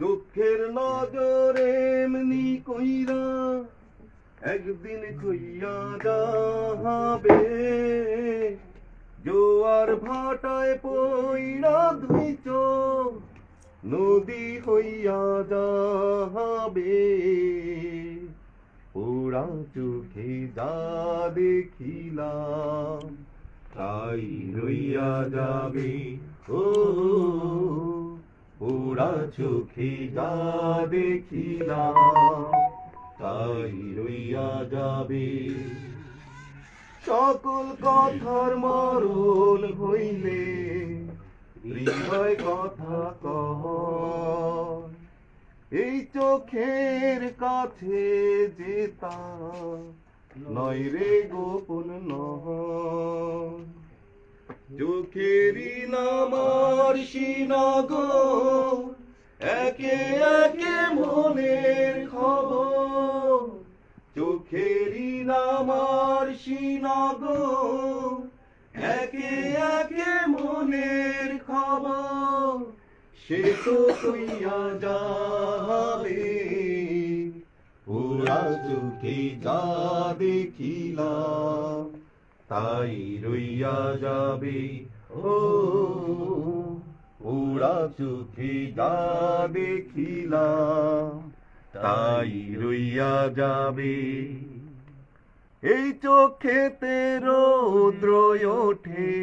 দুঃখের নজরে এমনি কইরা একদিন কইয়া যাবে জোয়ার ভাটায় পইরা চোখ নদী হইয়া যাবে পোড়া চোখে যা দেখিলাম, তাই রইয়া যাবে। ও পোড়া চোখে দেখিলাম, তাই রইয়া যাবে। সকল কথার মরণ হইলে হৃদয় কথা কহ। এই চোখের কাছে যেতা নয় রে গোপন নয়। চোখেরই নামার সিনাগ একে একে মনের খবর। চোখেরই নামার সিনাগ একে একে মনের খবর। সে তো কইয়া যাবে ওরা চোখে যা দেখিলাম, তাই রইয়া যাবে। ও ওরা চোখে যা দেখিলাম, তাই রইয়া যাবে। এই চোখেতে রৌদ্র ওঠে,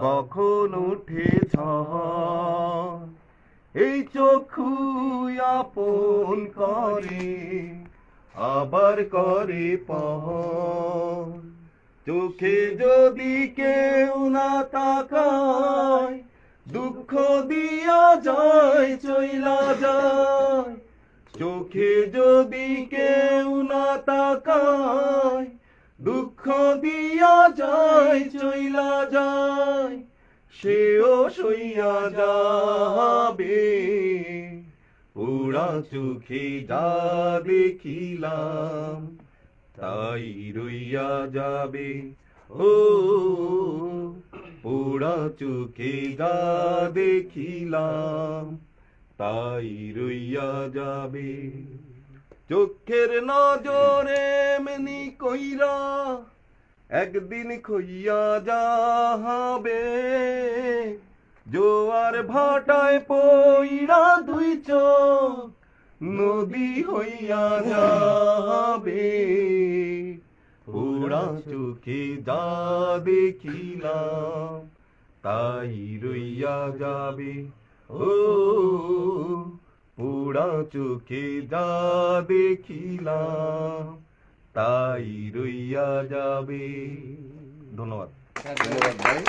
কখন উঠে ঝড়। এই চক্ষু আপন করে, আবার করে পহ চোখে যদি কেউ না তাকায় দুঃখ দিয়া যায় চইলা যায় চোখে যদি কেউ না তাকায়, দুঃখ দিয়া যায় চইলা যায় সেও সইয়া যাবে। পুরা চোখে যা দেখিলাম, তাই রইয়া যাবে। ও চোখে যা দেখিলাম, তাই রইয়া যাবে। চোখের নজরে এমনি কইরা একদিন খইয়া যাবে জোয়ার ভাটায় পইরা দুই চোখ নদী হইয়া যাবে। ওরা চোখে যা দেখিলাম তাই রইয়া যাবে ও পোড়া চোখে যা দেখিলাম তাই রইয়া যাবে ধন্যবাদ। ধন্যবাদ ভাই।